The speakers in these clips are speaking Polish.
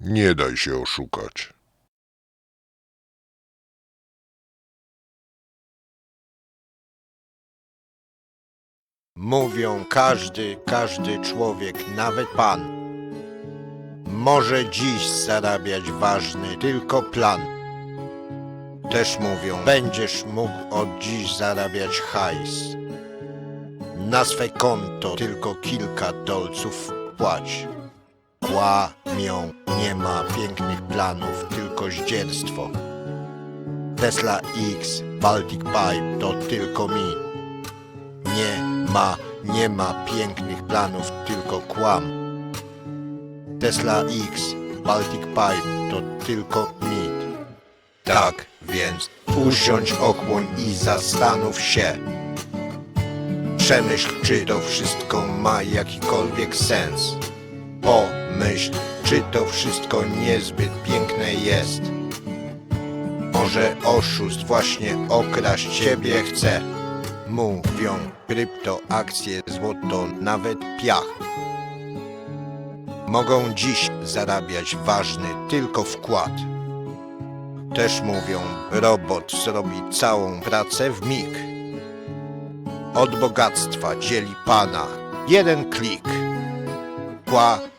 Nie daj się oszukać. Mówią każdy, każdy człowiek, nawet pan. Może dziś zarabiać ważny tylko plan. Też mówią, będziesz mógł od dziś zarabiać hajs. Na swe konto tylko kilka dolców płać. Kłamią, nie ma pięknych planów, tylko zdzierstwo. Tesla X, Baltic Pipe to tylko min. Nie ma, nie ma pięknych planów, tylko kłam. Tesla X, Baltic Pipe to tylko mit. Tak więc usiądź, ochłoń i zastanów się. Przemyśl, czy to wszystko ma jakikolwiek sens. Pomyśl, czy to wszystko niezbyt piękne jest. Może oszust właśnie okraść ciebie chce. Mówią krypto, akcje, złoto, nawet piach. Mogą dziś zarabiać ważny tylko wkład. Też mówią, robot zrobi całą pracę w mig. Od bogactwa dzieli pana jeden klik. Kłamią,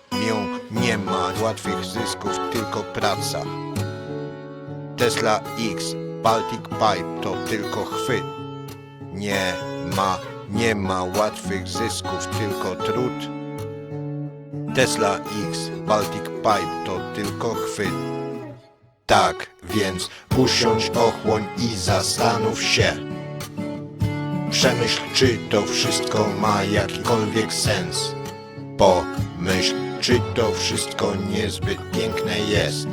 nie ma łatwych zysków, tylko praca. Tesla X, Baltic Pipe to tylko chwyt. Nie ma, nie ma łatwych zysków, tylko trud. Tesla X, Baltic Pipe to tylko chwyt. Tak więc usiądź, ochłoń i zastanów się. Przemyśl, czy to wszystko ma jakikolwiek sens. Pomyśl, czy to wszystko niezbyt piękne jest.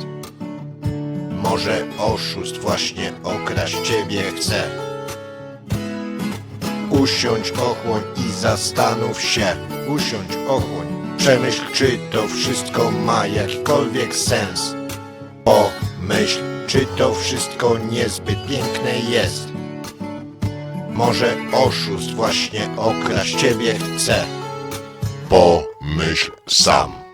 Może oszust właśnie okraść ciebie chce. Usiądź, ochłoń i zastanów się. Usiądź, ochłoń. Przemyśl, czy to wszystko ma jakikolwiek sens. Pomyśl, czy to wszystko niezbyt piękne jest. Może oszust właśnie okraść ciebie chce. Pomyśl вмираешь сам.